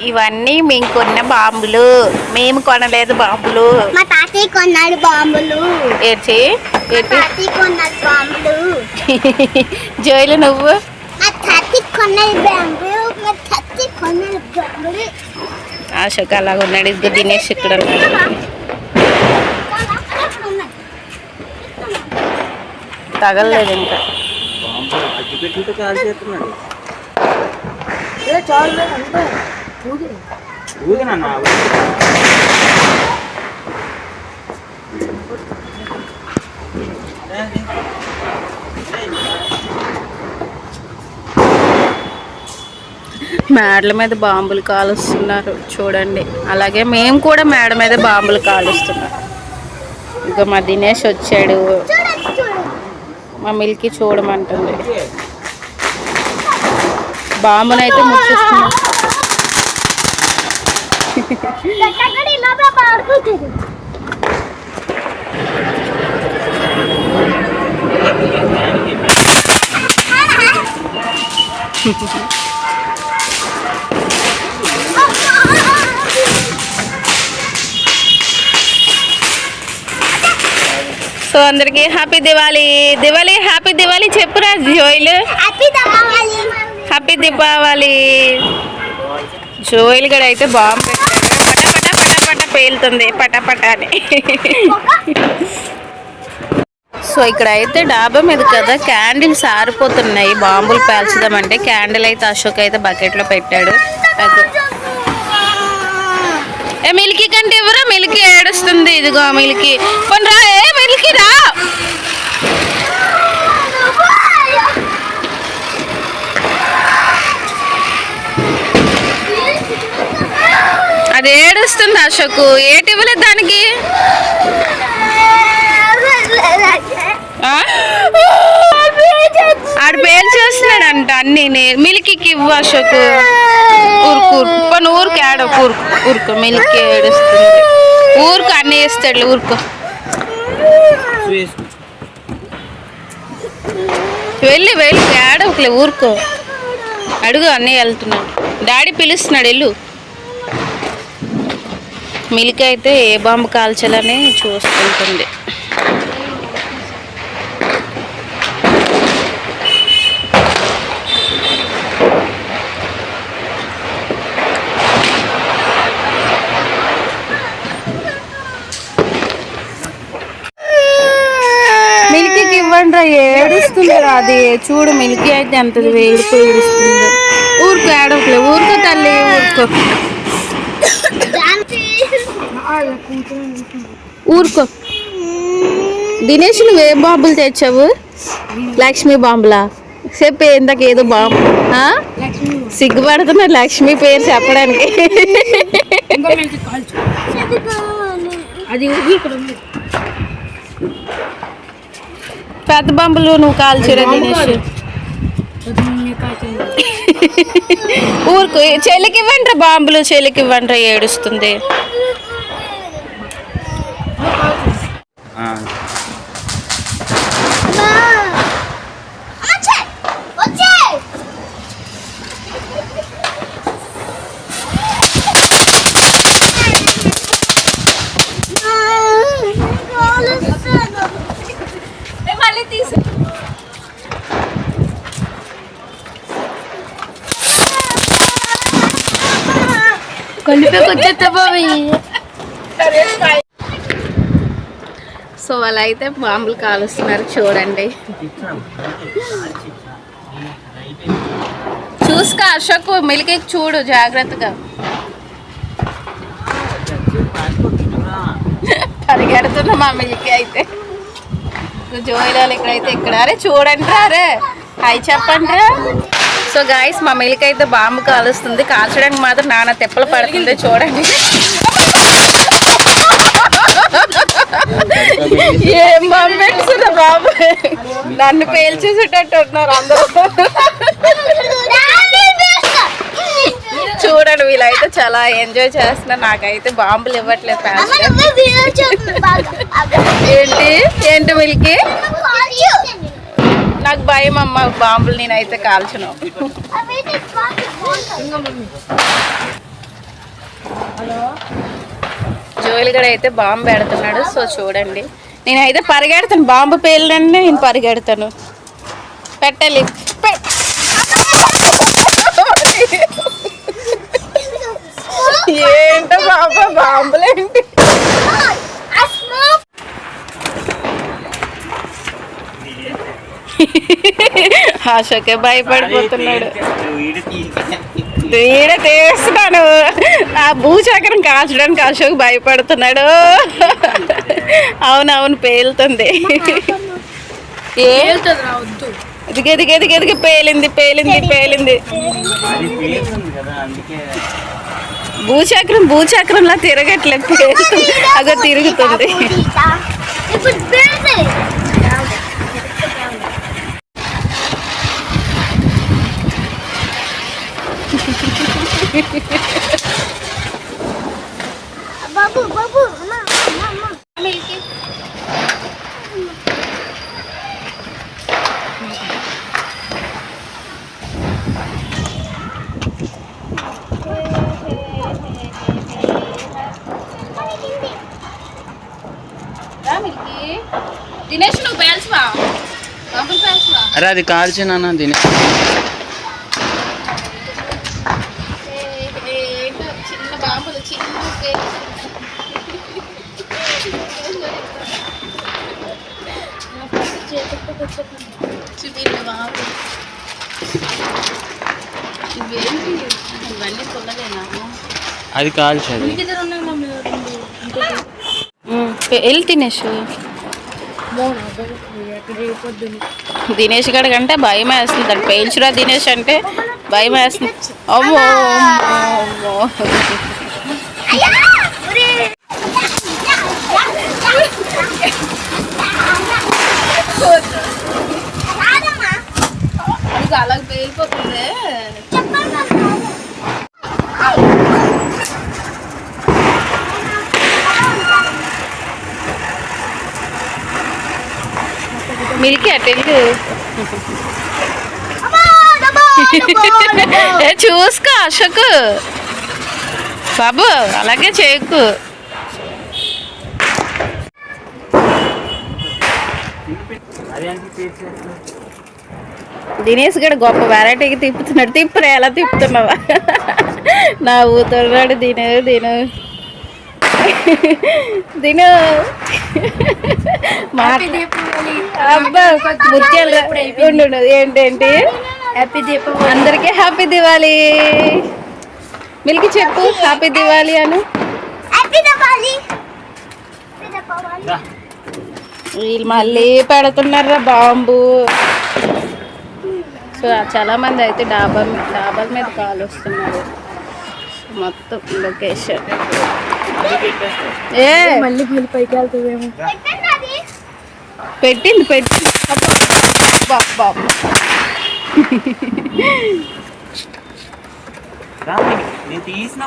ఇవన్నీ మేము కొన్న బాంబులు. మేము కొనలేదు బాంబులు. మా తాతయ్య కొన్నాడు బాంబులు. ఏడ్చి తాతయ్య కొన్నాడు బాంబులు. జోయిలు నువ్వు? మా తాతయ్య కొన్నాడు బాంబులు. మా తాతయ్య కొన్నాడు బాంబులు. అశోక్ అలాగ ఉన్నాడు. ఇదిగో దినేష్ ఇక్కడ ఉన్నాడు. తగలలేదు ఇంకా. కాల్ చేస్తున్నాడు. ఊదినన్నా మేడల మీద బాంబులు కాలుస్తున్నారు చూడండి. అలాగే మేము కూడా మేడ మీద బాంబులు కాలుస్తున్నాం. ఇంకా మా దినేష్ వచ్చాడు. మా మిల్కి చూడమంటుంది. బాంబునైతే ముచ్చిస్తున్నాం సో అందరికి హ్యాపీ దివాళీ దివాళీ హ్యాపీ దివాళీ చెప్పురా Joel happy Deepavali happy Deepavali Joel గడ అయితే బాంబు పెట్టాడు పట పేలుతుంది పటపట పట అని. సో ఇక్కడ అయితే డాబా మీద కదా క్యాండిల్స్ ఆరిపోతున్నాయి. బాంబులు పేల్చుదామంటే క్యాండిల్ అయితే అశోక్ అయితే బకెట్లో పెట్టాడు. ఏ మిల్కీ కంటే ఇవ్వరా మిల్కీ ఏడుస్తుంది. ఇదిగో మిల్కీ. కొన్ని రా ఏ మిల్కీ రా అది ఏడుస్తుంది అశోక్? ఏటి ఇవ్వలేదు దానికి? ఆడు పేరు అంట అన్ని. మిల్కీకి ఇవ్వు అశోక్. ఊరుకు ఊరుకు. పని ఊరుకు ఊరుకు ఊరుకో మిల్కీ ఏడుస్తుంది. ఊరుకు అన్నీ వేస్తాడు ఊరుకో. వెళ్ళి వెళ్ళి ఏడవకులే ఊరుకో. అడుగు అన్నీ వెళ్తున్నాడు. డాడీ పిలుస్తున్నాడు వెళ్ళు. మిల్క్ అయితే ఏ బాంబు కాల్చాలని చూసుకుంటుంది. మిల్కీకి ఇవ్వండి రా ఏడుస్తుంది రా అది. చూడు మిల్కీ అయితే ఎంత వేడుకో ఏడుస్తుంది. ఊరుకు ఏడవట్లేదు ఊరుకో తల్లి ఊరుకో. ఊరుకో. దినేష్ నువ్వు ఏ బాంబులు తెచ్చావు? లక్ష్మీ బాంబులా? చెప్పే ఇందాక ఏదో బాంబు. సిగ్గుపడుతున్నా లక్ష్మి పేరు చెప్పడానికి. అది పెద్ద బాంబులు నువ్వు కాల్చిరా దినేష్. ఊరుకు. చెలికి ఇవ్వండి రా బాంబులు చెలికి ఇవ్వండి రా ఏడుస్తుంది. సో అలా అయితే బాంబులు కాలుస్తున్నారు చూడండి. చూసుకో అశోక్ మిల్కి చూడు జాగ్రత్తగా. పరిగెడుతున్న మా మిల్కి అయితే. జోయిలాలు ఇక్కడైతే ఇక్కడ. అరే చూడండి రా అరే. హాయ్ చెప్పండి రా. సో గాయస్ మా మిల్క్ అయితే బాంబు కాలుస్తుంది. కాల్చడానికి మాత్రం నాన్న తిప్పలు పడుతుంది. చూడండి. ఏం పంపించిన బాబు? నన్ను పేల్చేసేటట్టు ఉన్నారు అందరూ. చూడండి వీళ్ళైతే చాలా ఎంజాయ్ చేస్తున్నారు. నాకైతే బాంబులు ఇవ్వట్లేదు ఏంటి? ఏంటి మిల్కి? నాకు భయం అమ్మ బాంబులు నేనైతే కాల్చను. జోయిల్ గడ అయితే బాంబు పెడుతున్నాడు సో చూడండి. నేనైతే పరిగెడతాను బాంబు పేలినండి నేను పరిగెడతాను. పెట్టాలి. పె- ఏంటో బాబా బాంబులేంటి? ఆశకే భయపడిపోతున్నాడు. ఈడ తీస్తున్నాను ఆ భూచక్రం కాల్చడానికి అశోక్ భయపడుతున్నాడు. అవునవును పేలుతుంది. ఏ? ఎదిగి ఎదిగి ఎదిగి ఎదిగి పేలింది పేలింది పేలింది. భూచక్రం భూచక్రంలా తిరగట్లేదు పేలుతుంది అగో తిరుగుతుంది. బేబీ బాబు దినేష్ నువ్వు పేల్చువా? బాబులు పేల్చువా? అరే అది కాల్చిన దీని ఏంటో చిన్న బాంబులు చిన్న చూపించు బాబు అది కాల్చేది వెళ్ళి తినేష్ దినేష్ గడ కంటే భయం వేస్తుంది. దాన్ని పేల్చురా దినేష్ అంటే భయం వేస్తుంది. అమ్మో అమ్మో, అమ్మో. ఇది అలా పేలిపోతుంది. మిల్కీ అటు వెళ్ళు. ఏ చూసుకో అశోక్. బాబు అలాగే చేయకు. దినేష్ గడ గొప్ప వెరైటీకి తిప్పుతున్నాడు. తిప్పురా ఎలా తిప్పుతున్నావా? నా ఊతున్నాడు దీని దీను అబ్బా ముత్యాలు. ఏంటేంటి హ్యాపీ దీపావళి అందరికీ హ్యాపీ దివాలి మిల్కి చెప్పు హ్యాపీ దివాలి అను. వీళ్ళు మళ్ళీ పెడుతున్నారా బాంబు. సో చాలా మంది అయితే డాబా డాబా మీద కాలు వస్తున్నారు. మొత్తం లొకేషన్. ఏ. పెట్టండి అది పెట్టింది పెట్టింది. అబ్బా, అబ్బా, అబ్బా. రా, నేను తీసిన.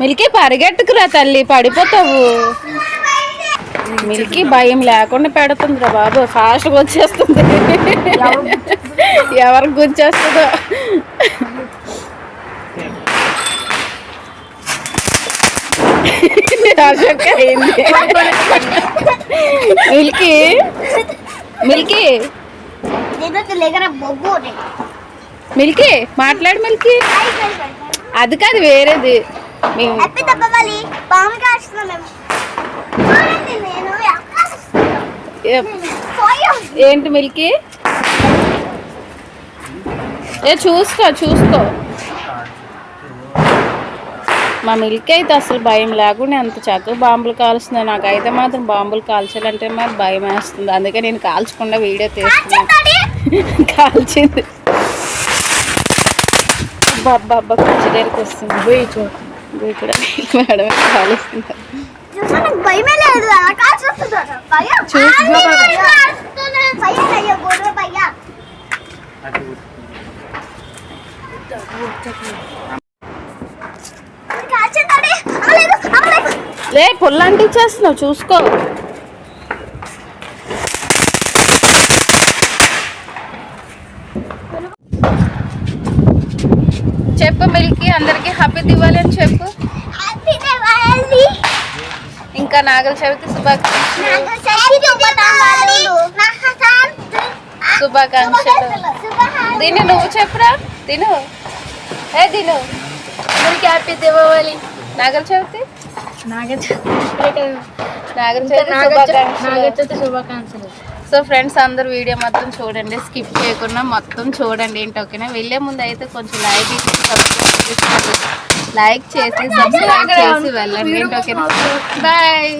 మిల్కీ పరిగెట్టుకురా తల్లి పడిపోతావు. మిల్కీ భయం లేకుండా పెడుతుందిరా బాబు. ఫాస్ట్గా వచ్చేస్తుంది. ఎవరికి గుర్చేస్తుందో అశోక్ అయింది. మిల్కీ. మిల్కీ. మిల్కీ మాట్లాడు మిల్కీ. అది కాదు వేరేది. మీ- హ్యాపీ దీపావళి బాంబు కాస్తున్నాం మేము. ఏంటి మిల్కీ? ఏ చూసుకో చూసుకో. మా మిల్క్ అయితే అసలు భయం లేకుండా ఎంత చక్కగా బాంబులు కాలుస్తుంది. నాకైతే మాత్రం బాంబులు కాల్చాలంటే మరి భయం వేస్తుంది. అందుకే నేను కాల్చకుండా వీడియో తీస్తున్నాను కాల్చింది. అబ్బా కొంచెం దగ్గరికి వస్తుంది. ఇక్కడ మేడం కాలుస్తుంది భయమే లేదు. లే పొల్లంటి చేస్తున్నావు చూసుకో. చెప్పు మిల్కి అందరికి హ్యాపీ దివాలి అని చెప్పు. ఇంకా నాగల చవితి శుభాకాంక్షలు. శుభాకాంక్షలు. నువ్వు చెప్పురా? తిను. ఏ తిను. అందరికి హ్యాపీ దీపావళి నాగల చవితి? నాగల చవితి శుభాకాంక్షలు. సో ఫ్రెండ్స్ అందరు వీడియో మొత్తం చూడండి స్కిప్ చేయకుండా మొత్తం చూడండి ఏంటి ఓకేనా? వెళ్ళే ముందు అయితే కొంచెం లైక్ సబ్స్క్రైబ్ లైక్ చేసి సబ్స్క్రైబ్ చేసి వెళ్ళండి ఏంటి ఓకేనా? బాయ్